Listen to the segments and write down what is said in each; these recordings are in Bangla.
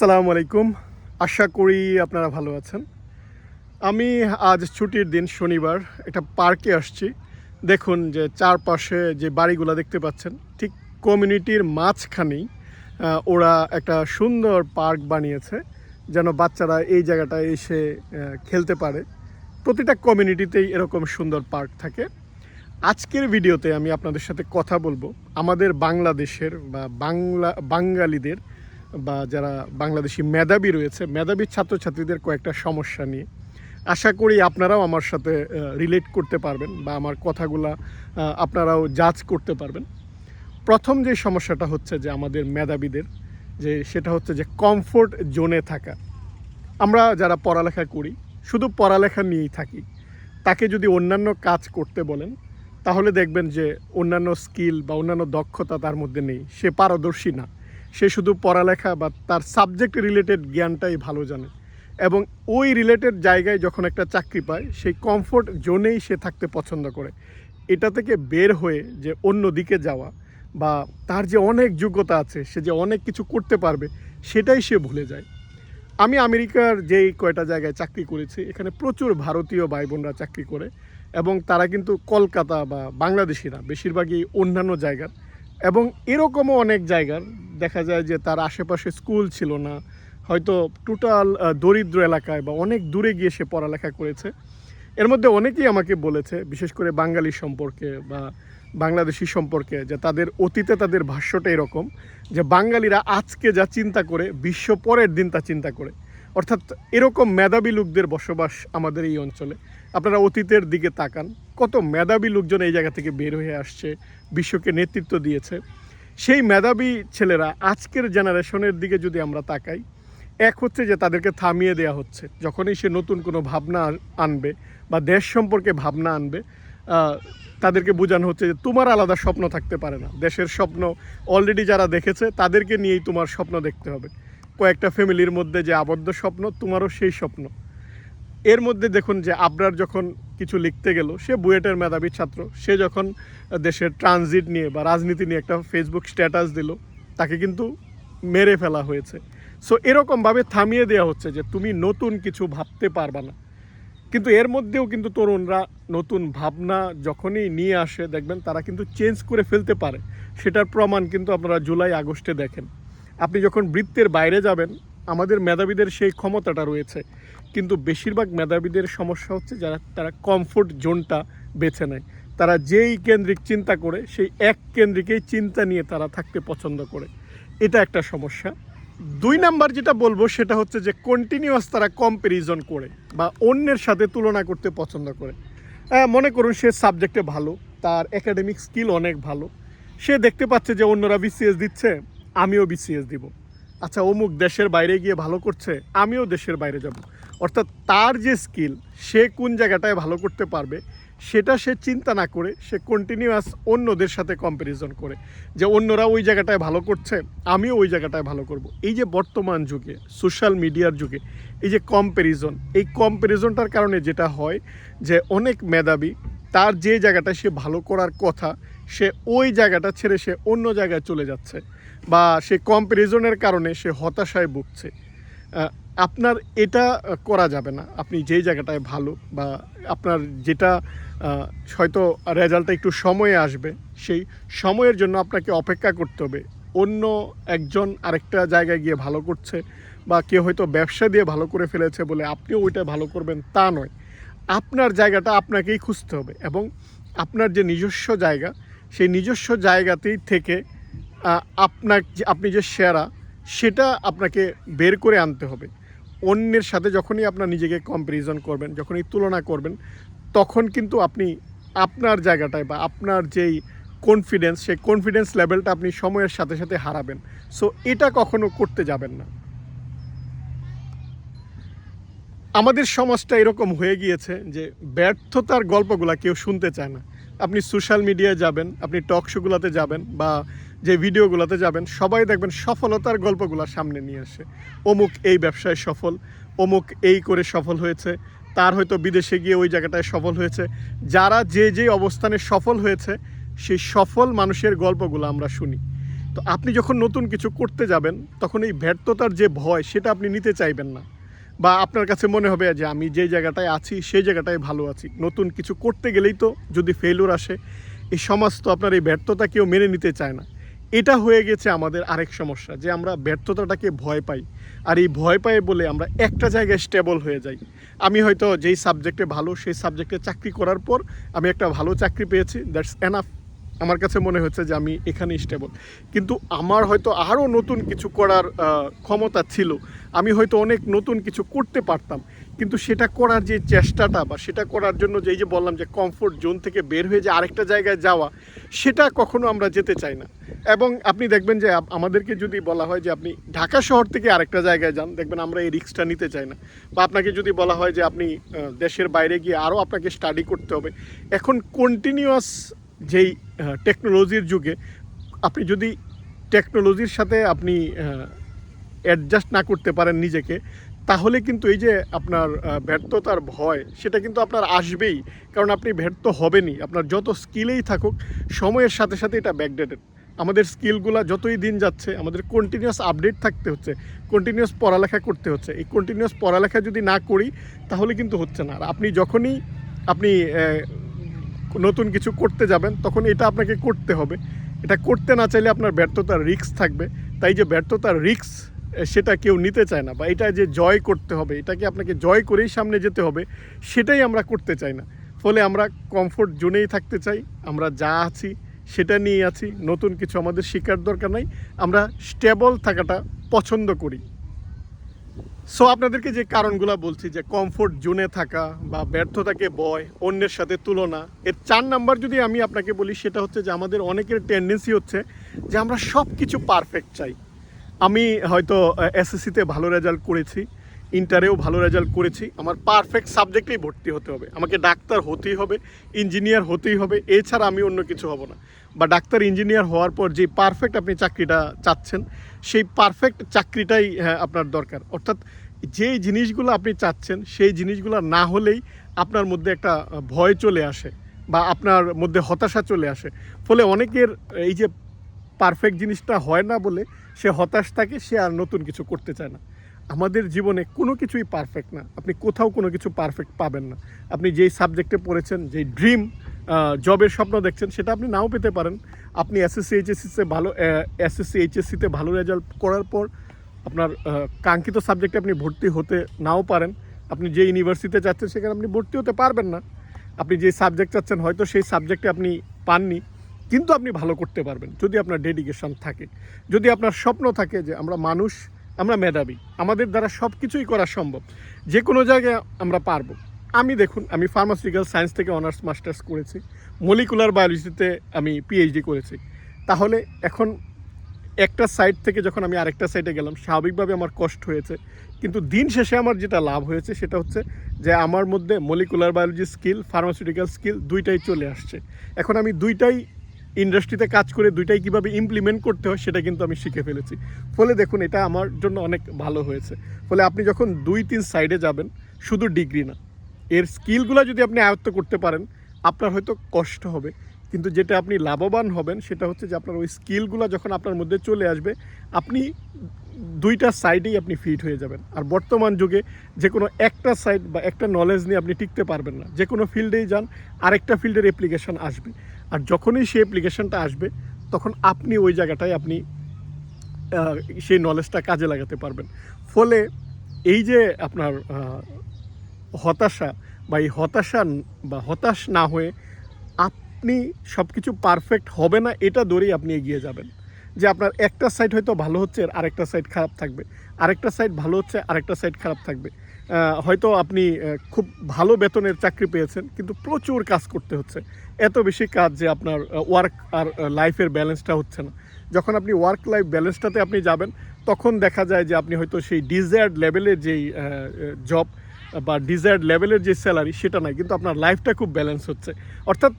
আসসালামু আলাইকুম। আশা করি আপনারা ভালো আছেন। আমি আজ ছুটির দিন শনিবার একটা পার্কে আসছি। দেখুন যে চারপাশে যে বাড়িগুলো দেখতে পাচ্ছেন, ঠিক কমিউনিটির মাঝখানেই ওরা একটা সুন্দর পার্ক বানিয়েছে, যেন বাচ্চারা এই জায়গাটায় এসে খেলতে পারে। প্রতিটা কমিউনিটিতেই এরকম সুন্দর পার্ক থাকে। আজকের ভিডিওতে আমি আপনাদের সাথে কথা বলব। আমাদের বাংলাদেশের বা বাংলা, বাঙালিদের বা যারা বাংলাদেশি মেধাবী রয়েছে, মেধাবী ছাত্রছাত্রীদের কয়েকটা সমস্যা নিয়ে। আশা করি আপনারাও আমার সাথে রিলেট করতে পারবেন বা আমার কথাগুলা আপনারাও জাজ করতে পারবেন। প্রথম যে সমস্যাটা হচ্ছে যে আমাদের মেধাবীদের, যে সেটা হচ্ছে যে কমফোর্ট জোনে থাকা। আমরা যারা পড়ালেখা করি, শুধু পড়ালেখা নিয়েই থাকি। তাকে যদি অন্যান্য কাজ করতে বলেন, তাহলে দেখবেন যে অন্যান্য স্কিল বা অন্যান্য দক্ষতা তার মধ্যে নেই। সে পারদর্শী না। সে শুধু পড়ালেখা বা তার সাবজেক্ট রিলেটেড জ্ঞানটাই ভালো জানে। এবং ওই রিলেটেড জায়গায় যখন একটা চাকরি পায়, সেই কমফোর্ট জোনেই সে থাকতে পছন্দ করে। এটা থেকে বের হয়ে যে অন্য দিকে যাওয়া বা তার যে অনেক যোগ্যতা আছে, সে যে অনেক কিছু করতে পারবে, সেটাই সে ভুলে যায়। আমি আমেরিকার যেই কয়টা জায়গায় চাকরি করেছি, এখানে প্রচুর ভারতীয় ভাই বোনরা চাকরি করে এবং তারা কিন্তু কলকাতা বা বাংলাদেশিরা বেশিরভাগই অন্যান্য জায়গার। এবং এরকমও অনেক জায়গার দেখা যায় যে তার আশেপাশে স্কুল ছিল না। হয়তো টোটাল দরিদ্র এলাকায় বা অনেক দূরে গিয়ে সে পড়ালেখা করেছে। এর মধ্যে অনেকেই আমাকে বলেছে, বিশেষ করে বাঙালি সম্পর্কে বা বাংলাদেশি সম্পর্কে, যে তাদের অতীতে তাদের ভাষ্যটা এরকম, যে বাঙালিরা আজকে যা চিন্তা করে, বিশ্ব পরের দিন তা চিন্তা করে। অর্থাৎ এরকম মেধাবী লোকদের বসবাস আমাদের এই অঞ্চলে। আপনারা অতীতের দিকে তাকান, কত মেধাবী লোকজন এই জায়গা থেকে বের হয়ে আসছে, বিশ্বকে নেতৃত্ব দিয়েছে। সেই মেধাবী ছেলেরা আজকের জেনারেশনের দিকে যদি আমরা তাকাই, এক হচ্ছে যে তাদেরকে থামিয়ে দেওয়া হচ্ছে। যখনই সে নতুন কোনো ভাবনা আনবে বা দেশ সম্পর্কে ভাবনা আনবে তাদেরকে বোঝানো হচ্ছে যে তোমার আলাদা স্বপ্ন থাকতে পারে না। দেশের স্বপ্ন অলরেডি যারা দেখেছে, তাদেরকে নিয়েই তোমার স্বপ্ন দেখতে হবে। কয়েকটা ফ্যামিলির মধ্যে যে আবদ্ধ স্বপ্ন, তোমারও সেই স্বপ্ন। এর মধ্যে দেখুন যে আবরার যখন কিছু লিখতে গেল, সে বুয়েটের মেধাবী ছাত্র। সে যখন দেশের ট্রানজিট নিয়ে বা রাজনীতি নিয়ে একটা ফেসবুক স্ট্যাটাস দিল, তাকে কিন্তু মেরে ফেলা হয়েছে। সো এরকমভাবে থামিয়ে দেওয়া হচ্ছে যে তুমি নতুন কিছু ভাবতে পারবা না। কিন্তু এর মধ্যেও কিন্তু তরুণরা নতুন ভাবনা যখনই নিয়ে আসে, দেখবেন তারা কিন্তু চেঞ্জ করে ফেলতে পারে। সেটার প্রমাণ কিন্তু আপনারা জুলাই, আগস্টে দেখেন। আপনি যখন বৃত্তের বাইরে যাবেন, আমাদের মেধাবীদের সেই ক্ষমতাটা রয়েছে। কিন্তু বেশিরভাগ মেধাবীদের সমস্যা হচ্ছে যারা, তারা কমফোর্ট জোনটা বেছে নেয়। তারা যেই কেন্দ্রিক চিন্তা করে, সেই এক কেন্দ্রিকেই চিন্তা নিয়ে তারা থাকতে পছন্দ করে। এটা একটা সমস্যা। দুই নাম্বার যেটা বলব, সেটা হচ্ছে যে কন্টিনিউয়াস তারা কম্প্যারিজন করে বা অন্যের সাথে তুলনা করতে পছন্দ করে। মনে করুন সে সাবজেক্টে ভালো, তার একাডেমিক স্কিল অনেক ভালো। সে দেখতে পাচ্ছে যে অন্যরা বিসিএস দিচ্ছে, আমিও বিসিএস দিব। আচ্ছা অমুক দেশের বাইরে গিয়ে ভালো করছে, আমিও দেশের বাইরে যাব। অর্থাৎ তার যে স্কিল, সে কোন জায়গাটায় ভালো করতে পারবে, সেটা সে চিন্তা না করে সে কন্টিনিউয়াস অন্যদের সাথে কম্প্যারিজন করে যে অন্যরা ওই জায়গাটায় ভালো করছে, আমিও ওই জায়গাটায় ভালো করব। এই যে বর্তমান যুগে সোশ্যাল মিডিয়ার যুগে, এই যে কম্প্যারিজন এই কম্প্যারিজনটার কারণে যেটা হয় যে অনেক মেধাবী, তার যে জায়গাটায় সে ভালো করার কথা, সে ওই জায়গাটা ছেড়ে সে অন্য জায়গায় চলে যাচ্ছে বা সে কম্প্যারিজনের কারণে সে হতাশায় ভুগছে। আপনার এটা করা যাবে না। আপনি যেই জায়গাটায় ভালো বা আপনার যেটা হয়তো রেজাল্টটা একটু সময়ে আসবে, সেই সময়ের জন্য আপনাকে অপেক্ষা করতে হবে। অন্য একজন আরেকটা জায়গায় গিয়ে ভালো করছে বা কেউ হয়তো ব্যবসা দিয়ে ভালো করে ফেলেছে বলে আপনিও ওইটা ভালো করবেন, তা নয়। আপনার জায়গাটা আপনাকেই খুঁজতে হবে এবং আপনার যে নিজস্ব জায়গা, সেই নিজস্ব জায়গাতেই থেকে আপনার আপনি যে সেরা, সেটা আপনাকে বের করে আনতে হবে। অন্যের সাথে যখনই আপনার নিজেকে কম্প্যারিজন করবেন, যখনই তুলনা করবেন, তখন কিন্তু আপনি আপনার জায়গাটায় বা আপনার যেই কনফিডেন্স সেই কনফিডেন্স লেভেলটা আপনি সময়ের সাথে সাথে হারাবেন। সো এটা কখনো করতে যাবেন না। আমাদের সমাজটা এরকম হয়ে গিয়েছে যে ব্যর্থতার গল্পগুলা কেউ শুনতে চায় না। আপনি সোশ্যাল মিডিয়ায় যাবেন, আপনি টক শোগুলোতে যাবেন বা যে ভিডিওগুলোতে যাবেন, সবাই দেখবেন সফলতার গল্পগুলো সামনে নিয়ে আসে। অমুক এই ব্যবসায় সফল, অমুক এই করে সফল হয়েছে, তার হয়তো বিদেশে গিয়ে ওই জায়গাটায় সফল হয়েছে। যারা যে যে অবস্থানে সফল হয়েছে, সেই সফল মানুষের গল্পগুলো আমরা শুনি। তো আপনি যখন নতুন কিছু করতে যাবেন, তখন এই ব্যর্থতার যে ভয়, সেটা আপনি নিতে চাইবেন না। বা আপনার কাছে মনে হবে যে আমি যে জায়গাটায় আছি, সেই জায়গাটায় ভালো আছি। নতুন কিছু করতে গেলেই তো যদি ফেলুর আসে, এই সমাজ তো আপনার এই ব্যর্থতা কেউ মেনে নিতে চায় না। এটা হয়ে গেছে আমাদের আরেক সমস্যা, যে আমরা ব্যর্থতাটাকে ভয় পাই। আর এই ভয় পাই বলে আমরা একটা জায়গায় স্টেবল হয়ে যাই। আমি হয়তো যেই সাবজেক্টে ভালো, সেই সাবজেক্টে চাকরি করার পর আমি একটা ভালো চাকরি পেয়েছি দ্যাটস এনাফ আমার কাছে মনে হচ্ছে যে আমি এখানে স্টেবল কিন্তু আমার হয়তো আরও নতুন কিছু করার ক্ষমতা ছিল। আমি হয়তো অনেক নতুন কিছু করতে পারতাম। কিন্তু সেটা করার যে চেষ্টাটা বা সেটা করার জন্য যে এই যে বললাম যে কমফোর্ট জোন থেকে বের হয়ে যে আরেকটা জায়গায় যাওয়া, সেটা কখনো আমরা যেতে চাই না। এবং আপনি দেখবেন যে আমাদেরকে যদি বলা হয় যে আপনি ঢাকা শহর থেকে আরেকটা জায়গায় যান, দেখবেন আমরা এই রিক্সটা নিতে চাই না। বা আপনাকে যদি বলা হয় যে আপনি দেশের বাইরে গিয়ে আরও আপনাকে স্টাডি করতে হবে, এখন কন্টিনিউয়াস যেই টেকনোলজির যুগে, আপনি যদি টেকনোলজির সাথে আপনি অ্যাডজাস্ট না করতে পারেন নিজেকে তাহলে কিন্তু এই যে আপনার ব্যর্থতার ভয়, সেটা কিন্তু আপনার আসবেই। কারণ আপনি ব্যর্থ হবেনই। আপনার যত স্কিলেই থাকুক, সময়ের সাথে সাথে এটা ব্যাকডেটেড আমাদের স্কিলগুলো যতই দিন যাচ্ছে, আমাদের কন্টিনিউয়াস আপডেট থাকতে হচ্ছে কন্টিনিউয়াস পড়ালেখা করতে হচ্ছে। এই কন্টিনিউয়াস পড়ালেখা যদি না করি, তাহলে কিন্তু হচ্ছে না। আর আপনি যখনই আপনি নতুন কিছু করতে যাবেন, তখন এটা আপনাকে করতে হবে। এটা করতে না চাইলে আপনার ব্যর্থতার রিস্ক থাকবে। তাই যে ব্যর্থতার রিস্ক সেটা কেউ নিতে চায় না বা এটা যে জয় করতে হবে, এটাকে আপনাকে জয় করেই সামনে যেতে হবে, সেটাই আমরা করতে চাই না। ফলে আমরা কমফোর্ট জোনেই থাকতে চাই, আমরা যা আছি সেটা নিয়ে আছি, নতুন কিছু আমাদের শেখার দরকার নাই, আমরা স্টেবল থাকাটা পছন্দ করি। সো আপনাদেরকে যে কারণগুলো বলছি যে কমফোর্ট জোনে থাকা বা ব্যর্থতাকে বয়, অন্যের সাথে তুলনা, এর চার নাম্বার যদি আমি আপনাকে বলি, সেটা হচ্ছে যে আমাদের অনেকের টেন্ডেন্সি হচ্ছে যে আমরা সব কিছু পারফেক্ট চাই। আমি হয়তো এসএসসিতে ভালো রেজাল্ট করেছি ইন্টারেও ভালো রেজাল্ট করেছি আমার পারফেক্ট সাবজেক্টেই ভর্তি হতে হবে। আমাকে ডাক্তার হতেই হবে ইঞ্জিনিয়ার হতেই হবে এছাড়া আমি অন্য কিছু হব না। বা ডাক্তার ইঞ্জিনিয়ার হওয়ার পর যে পারফেক্ট আপনি চাকরিটা চাচ্ছেন সেই পারফেক্ট চাকরিটাই হ্যাঁ, আপনার দরকার। অর্থাৎ যেই জিনিসগুলো আপনি চাচ্ছেন সেই জিনিসগুলো না হলেই আপনার মধ্যে একটা ভয় চলে আসে বা আপনার মধ্যে হতাশা চলে আসে। ফলে অনেকের এই যে পারফেক্ট জিনিসটা হয় না বলে সে হতাশ থাকে, সে আর নতুন কিছু করতে চায় না। আমাদের জীবনে কোনো কিছুই পারফেক্ট না। আপনি কোথাও কোনো কিছু পারফেক্ট পাবেন না। আপনি যেই সাবজেক্টে পড়েছেন, যেই ড্রিম জবের স্বপ্ন দেখছেন, সেটা আপনি নাও পেতে পারেন। আপনি এসএসসি এইচএসসিতে ভালো এসএসসি এইচএসসিতে ভালো রেজাল্ট করার পর আপনার কাঙ্ক্ষিত সাবজেক্টে আপনি ভর্তি হতে নাও পারেন। আপনি যে ইউনিভার্সিটিতে যাচ্ছেন, সেখানে আপনি ভর্তি হতে পারবেন না। আপনি যে সাবজেক্ট চাচ্ছেন, হয়তো সেই সাবজেক্টে আপনি পাননি। কিন্তু আপনি ভালো করতে পারবেন যদি আপনার ডেডিকেশন থাকে। যদি আপনার স্বপ্ন থাকে যে আমরা মানুষ, আমরা মেধাবী, আমাদের দ্বারা সব কিছুই করা সম্ভব যে কোনো জায়গায় আমরা পারব। আমি দেখুন, আমি ফার্মাসিউটিক্যাল সায়েন্স থেকে অনার্স মাস্টার্স করেছি মলিকুলার বায়োলজিতে আমি পিএইচডি করেছি। তাহলে এখন একটা সাইড থেকে যখন আমি আরেকটা সাইডে গেলাম, স্বাভাবিকভাবে আমার কষ্ট হয়েছে। কিন্তু দিন শেষে আমার যেটা লাভ হয়েছে সেটা হচ্ছে যে আমার মধ্যে molecular biology skill pharmaceutical skill দুইটাই চলে আসছে। এখন আমি দুইটাই ইন্ডাস্ট্রিতে কাজ করে দুইটাই কীভাবে ইমপ্লিমেন্ট করতে হয় সেটা কিন্তু আমি শিখে ফেলেছি। ফলে দেখুন, এটা আমার জন্য অনেক ভালো হয়েছে। ফলে আপনি যখন দুই তিন সাইডে যাবেন, শুধু ডিগ্রি না, এর স্কিলগুলো যদি আপনি আয়ত্ত করতে পারেন, আপনার হয়তো কষ্ট হবে। কিন্তু যেটা আপনি লাভবান হবেন, সেটা হচ্ছে যে আপনার ওই স্কিলগুলো যখন আপনার মধ্যে চলে আসবে, আপনি দুইটা সাইডেই আপনি ফিট হয়ে যাবেন। আর বর্তমান যুগে যে কোনো একটা সাইড বা একটা নলেজ নিয়ে আপনি টিকতে পারবেন না। যে কোনো ফিল্ডেই যান, আরেকটা ফিল্ডের অ্যাপ্লিকেশন আসবে। আর যখনই সেই অ্যাপ্লিকেশনটা আসবে, তখন আপনি ওই জায়গাটায় আপনি সেই নলেজটা কাজে লাগাতে পারবেন। ফলে এই যে আপনার হতাশা বা এই হতাশা বা হতাশ না হয়ে আপনি সব কিছু পারফেক্ট হবে না, এটা ধরেই আপনি এগিয়ে যাবেন। যে আপনার একটা সাইড হয়তো ভালো হচ্ছে, আর আরেকটা সাইড খারাপ থাকবে। আরেকটা সাইড ভালো হচ্ছে, আরেকটা সাইড খারাপ থাকবে। হয়তো আপনি খুব ভালো বেতনের চাকরি পেয়েছেন, কিন্তু প্রচুর কাজ করতে হচ্ছে। এত বেশি কাজ যে আপনার ওয়ার্ক আর লাইফের ব্যালেন্সটা হচ্ছে না। যখন আপনি ওয়ার্ক লাইফ ব্যালেন্সটাতে আপনি যাবেন, তখন দেখা যায় যে আপনি হয়তো সেই ডিজায়ার্ড লেভেলের যেই জব বা ডিজায়ার্ড লেভেলের যে স্যালারি সেটা নাই, কিন্তু আপনার লাইফটা খুব ব্যালেন্স হচ্ছে। অর্থাৎ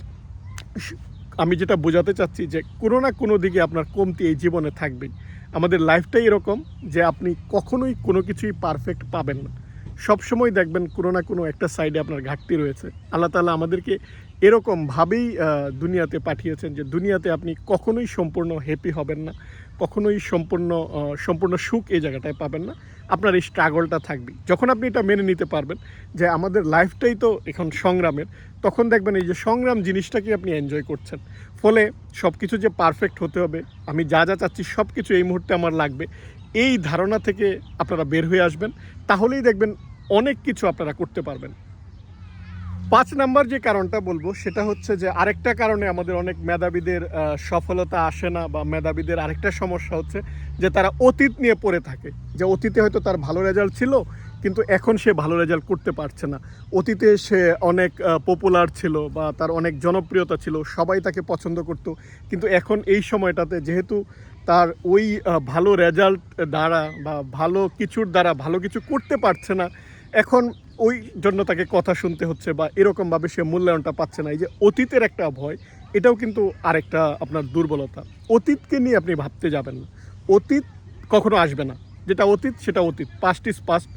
আমি যেটা বোঝাতে চাচ্ছি যে কোনো না কোনো দিকে আপনার কমতি এই জীবনে থাকবেই। আমাদের লাইফটাই এরকম যে আপনি কখনোই কোনো কিছুই পারফেক্ট পাবেন না। সবসময় দেখবেন কোনো না কোনো একটা সাইডে আপনার ঘাটতি রয়েছে। আল্লাহ তালা আমাদেরকে এরকমভাবেই দুনিয়াতে পাঠিয়েছেন যে দুনিয়াতে আপনি কখনোই সম্পূর্ণ হ্যাপি হবেন না, কখনোই সম্পূর্ণ সম্পূর্ণ সুখ এই জায়গাটায় পাবেন না। আপনার এই স্ট্রাগলটা থাকবে যখন আপনি এটা মেনে নিতে পারবেন যে আমাদের লাইফটাই তো এখন সংগ্রামের, তখন দেখবেন এই যে সংগ্রাম জিনিসটাকে আপনি এনজয় করছেন। ফলে সব কিছু যে পারফেক্ট হতে হবে, আমি যা যা চাচ্ছি সব কিছু এই মুহূর্তে আমার লাগবে, এই ধারণা থেকে আপনারা বের হয়ে আসবেন। তাহলেই দেখবেন অনেক কিছু আপনারা করতে পারবেন। পাঁচ নাম্বার যে কারণটা বলব, সেটা হচ্ছে যে আরেকটা কারণে আমাদের অনেক মেধাবীদের সফলতা আসে না বা মেধাবীদের আরেকটা সমস্যা হচ্ছে যে তারা অতীত নিয়ে পড়ে থাকে। যে অতীতে হয়তো তার ভালো রেজাল্ট ছিল, কিন্তু এখন সে ভালো রেজাল্ট করতে পারছে না। অতীতে সে অনেক পপুলার ছিল বা তার অনেক জনপ্রিয়তা ছিল, সবাই তাকে পছন্দ করত। কিন্তু এখন এই সময়টাতে যেহেতু তার ওই ভালো রেজাল্ট দ্বারা বা ভালো কিছুর দ্বারা ভালো কিছু করতে পারছে না এখন ওই জন্য তাকে কথা শুনতে হচ্ছে বা এরকমভাবে সে মূল্যায়নটা পাচ্ছে না। এই যে অতীতের একটা ভয়, এটাও কিন্তু আরেকটা আপনার দুর্বলতা। অতীতকে নিয়ে আপনি ভাবতে যাবেন না। অতীত কখনো আসবে না। যেটা অতীত, সেটা অতীত। পাস্ট ইজ পাস্ট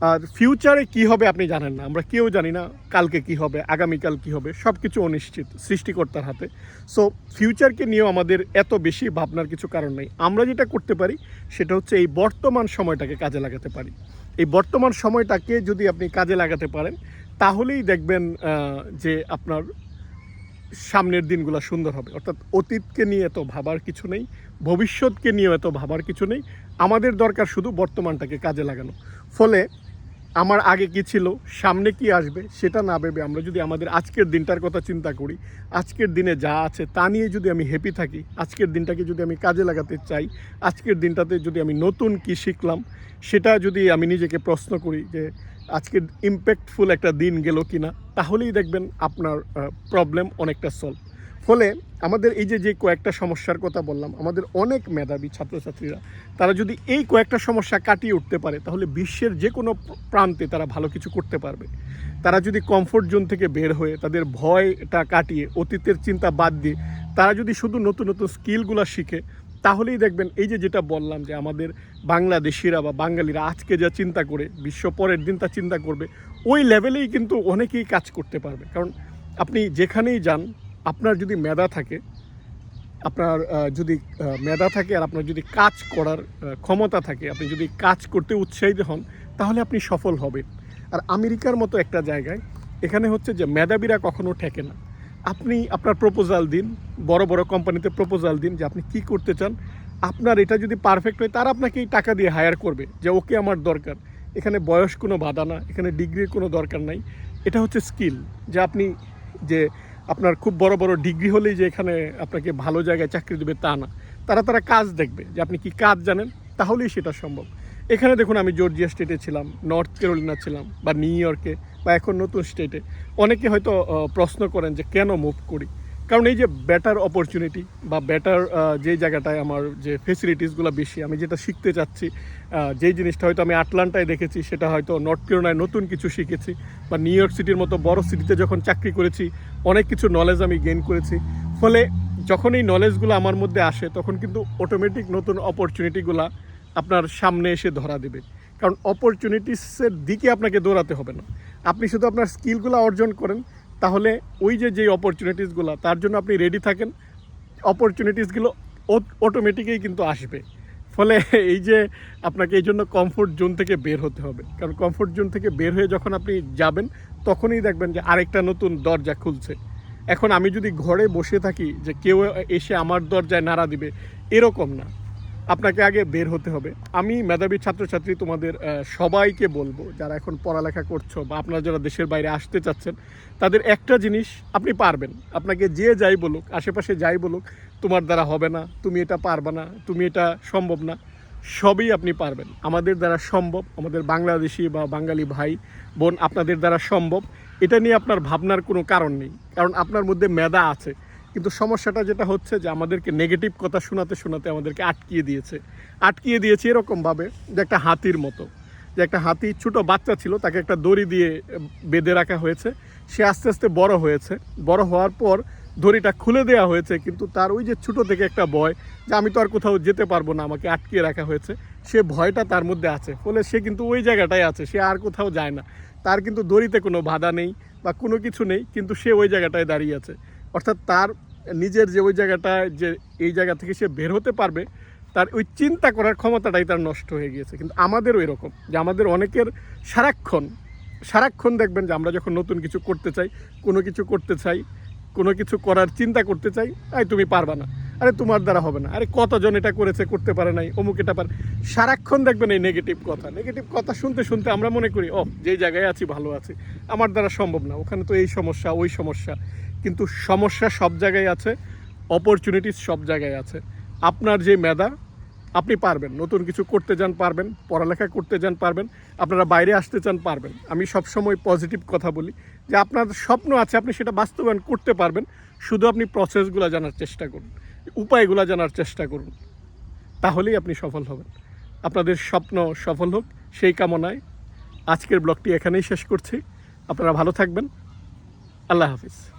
আর ফিউচারে কি হবে আপনি জানেন না। আমরা কেউ জানি না কালকে কি হবে, আগামীকাল কি হবে সব কিছু অনিশ্চিত সৃষ্টিকর্তার হাতে। সো ফিউচারকে নিয়েও আমাদের এত বেশি ভাবনার কিছু কারণ নেই। আমরা যেটা করতে পারি, সেটা হচ্ছে এই বর্তমান সময়টাকে কাজে লাগাতে পারি। এই বর্তমান সময়টাকে যদি আপনি কাজে লাগাতে পারেন, তাহলেই দেখবেন যে আপনার সামনের দিনগুলো সুন্দর হবে। অর্থাৎ অতীতকে নিয়ে এত ভাবার কিছু নেই, ভবিষ্যৎকে নিয়ে এত ভাবার কিছু নেই। আমাদের দরকার শুধু বর্তমানটাকে কাজে লাগানো। ফলে আমার আগে কি ছিল? সামনে কি আসবে? সেটা না ভেবে আমরা যদি আমাদের আজকের দিনটার কথা চিন্তা করি, আজকের দিনে যা আছে তা নিয়ে যদি আমি হ্যাপি থাকি, আজকের দিনটাকে যদি আমি কাজে লাগাতে চাই, আজকের দিনটাতে যদি আমি নতুন কি শিখলাম, সেটা যদি আমি নিজেকে প্রশ্ন করি যে, আজকের ইম্প্যাক্টফুল একটা দিন গেল কি না তাহলেই দেখবেন আপনার প্রবলেম অনেকটা সলভ ফলে আমাদের এই যে যে কয়েকটা সমস্যার কথা বললাম, আমাদের অনেক মেধাবী ছাত্রছাত্রীরা, তারা যদি এই কয়েকটা সমস্যা কাটিয়ে উঠতে পারে, তাহলে বিশ্বের যে কোনো প্রান্তে তারা ভালো কিছু করতে পারবে। তারা যদি কমফোর্ট জোন থেকে বের হয়ে তাদের ভয়টা কাটিয়ে, অতীতের চিন্তা বাদ দিয়ে তারা যদি শুধু নতুন নতুন স্কিলগুলো শিখে, তাহলেই দেখবেন এই যে, যেটা বললাম যে, আমাদের বাংলাদেশিরা বা বাঙালিরা আজকে যা চিন্তা করে, বিশ্ব পরের দিন তা চিন্তা করবে, ওই লেভেলেই কিন্তু অনেকেই কাজ করতে পারবে। কারণ আপনি যেখানেই যান আপনার যদি মেধা থাকে, আপনার যদি মেধা থাকে আর আপনার যদি কাজ করার ক্ষমতা থাকে, আপনি যদি কাজ করতে উৎসাহিত হন, তাহলে আপনি সফল হবেন। আর আমেরিকার মতো একটা জায়গায়, এখানে হচ্ছে যে মেধাবীরা কখনো ঠেকে না। আপনি আপনার প্রপোজাল দিন, বড় বড় কোম্পানিতে প্রপোজাল দিন যে আপনি কি করতে চান। আপনার এটা যদি পারফেক্ট হয়, তারা আপনাকে টাকা দিয়ে হায়ার করবে যে, ওকে, আমার দরকার। এখানে বয়স কোনো বাধা না, এখানে ডিগ্রির কোনো দরকার নাই। এটা হচ্ছে স্কিল যে আপনি যে আপনার খুব বড় বড় ডিগ্রি হলেই যে এখানে আপনাকে ভালো জায়গায় চাকরি দেবে তা না। তারা তারা কাজ দেখবে যে আপনি কি কাজ জানেন, তাহলেই সেটা সম্ভব। এখানে দেখুন আমি জর্জিয়া স্টেটে ছিলাম, নর্থ ক্যারোলিনা ছিলাম বা নিউ ইয়র্কে বা এখন নতুন স্টেটে। অনেকে হয়তো প্রশ্ন করেন যে কেন মুভ করি? কারণ এই যে বেটার অপরচুনিটি বা বেটার যে জায়গাটায় আমার যে ফেসিলিটিসগুলো বেশি, আমি যেটা শিখতে চাচ্ছি যেই জিনিসটা হয়তো আমি আটলান্টায় দেখেছি, সেটা হয়তো নর্থ ক্যারোলিনায় নতুন কিছু শিখেছি বা নিউ ইয়র্ক সিটির মতো বড় সিটিতে যখন চাকরি করেছি, অনেক কিছু নলেজ আমি গেইন করেছি। ফলে যখন এই নলেজগুলো আমার মধ্যে আসে, তখন কিন্তু অটোমেটিক নতুন অপরচুনিটিগুলো আপনার সামনে এসে ধরা দেবে। কারণ অপরচুনিটিসের দিকে আপনাকে দৌড়াতে হবে না। আপনি শুধু আপনার স্কিলগুলো অর্জন করেন তাহলে ওই যে যে অপরচুনিটিসগুলো তার জন্য আপনি রেডি থাকেন। অপরচুনিটিসগুলো অটোমেটিকই কিন্তু আসবে। ফলে এই যে আপনাকে এই জন্য কমফোর্ট জোন থেকে বের হতে হবে। কারণ কমফোর্ট জোন থেকে বের হয়ে যখন আপনি যাবেন, তখনই দেখবেন যে আরেকটা নতুন দরজা খুলছে। এখন আমি যদি ঘরে বসে থাকি যে কেউ এসে আমার দরজায় নাড়া দিবে, এরকম না। আপনাকে আগে বের হতে হবে। আমি মেধাবী ছাত্রছাত্রী তোমাদের সবাইকে বলব, যারা এখন পড়ালেখা করছ বা আপনারা যারা দেশের বাইরে আসতে চাচ্ছেন, তাদের একটা জিনিস আপনি পারবেন। আপনাকে যে যাই বলুক, আশেপাশে যাই বলুক, তোমার দ্বারা হবে না, তুমি এটা পারবে না, তুমি এটা সম্ভব না, সবই আপনি পারবেন। আমাদের দ্বারা সম্ভব, আমাদের বাংলাদেশি বা বাঙালি ভাই, বোন, আপনাদের দ্বারা সম্ভব। এটা নিয়ে আপনার ভাবনার কোনো কারণ নেই। কারণ আপনার মধ্যে মেধা আছে। কিন্তু সমস্যাটা যেটা হচ্ছে যে আমাদেরকে নেগেটিভ কথা শোনাতে শোনাতে আমাদেরকে আটকিয়ে দিয়েছে। আটকিয়ে দিয়েছে এরকমভাবে যে একটা হাতির মতো। যে একটা হাতি ছোটো বাচ্চা ছিল, তাকে একটা দড়ি দিয়ে বেঁধে রাখা হয়েছে। সে আস্তে আস্তে বড় হয়েছে। বড় হওয়ার পর দড়িটা খুলে দেওয়া হয়েছে, কিন্তু তার ওই যে ছোটো থেকে একটা ভয় যে আমি তো আর কোথাও যেতে পারব না, আমাকে আটকিয়ে রাখা হয়েছে। সে ভয়টা তার মধ্যে আছে। ফলে সে কিন্তু ওই জায়গাটায় আছে, সে আর কোথাও যায় না। তার কিন্তু দড়িতে কোনো বাধা নেই বা কোনো কিছু নেই, কিন্তু সে ওই জায়গাটায় দাঁড়িয়ে আছে। অর্থাৎ তার নিজের যে ওই জায়গাটায় যে এই জায়গা থেকে সে বের হতে পারবে, তার ওই চিন্তা করার ক্ষমতাটাই তার নষ্ট হয়ে গিয়েছে। কিন্তু আমাদেরও এরকম, যে আমাদের অনেকের সারাক্ষণ সারাক্ষণ দেখবেন যে আমরা যখন নতুন কিছু করতে চাই, কোনো কিছু করতে চাই, কোনো কিছু করার চিন্তা করতে চাই আই তুমি পারবা না, আরে তোমার দ্বারা হবে না, আরে কতজন এটা করেছে, করতে পারে নাই, অমুক এটা পারে। সারাক্ষণ দেখবেন এই নেগেটিভ কথা নেগেটিভ কথা শুনতে শুনতে আমরা মনে করি ও যেই জায়গায় আছি ভালো আছি, আমার দ্বারা সম্ভব না, ওখানে তো এই সমস্যা, ওই সমস্যা। কিন্তু সমস্যা সব জায়গায় আছে অপরচুনিটিস সব জায়গায় আছে। আপনার যে মেধা, আপনি পারবেন। নতুন কিছু করতে যান পারবেন। পড়ালেখা করতে যান পারবেন। আপনারা বাইরে আসতে চান, পারবেন। আমি সবসময় পজিটিভ কথা বলি যে আপনার স্বপ্ন আছে, আপনি সেটা বাস্তবায়ন করতে পারবেন। শুধু আপনি প্রসেসগুলো জানার চেষ্টা করুন। উপায়গুলো জানার চেষ্টা করুন। তাহলেই আপনি সফল হবেন। আপনাদের স্বপ্ন সফল হোক, সেই কামনায় আজকের ব্লগটি এখানেই শেষ করছি। আপনারা ভালো থাকবেন। আল্লাহ হাফিজ।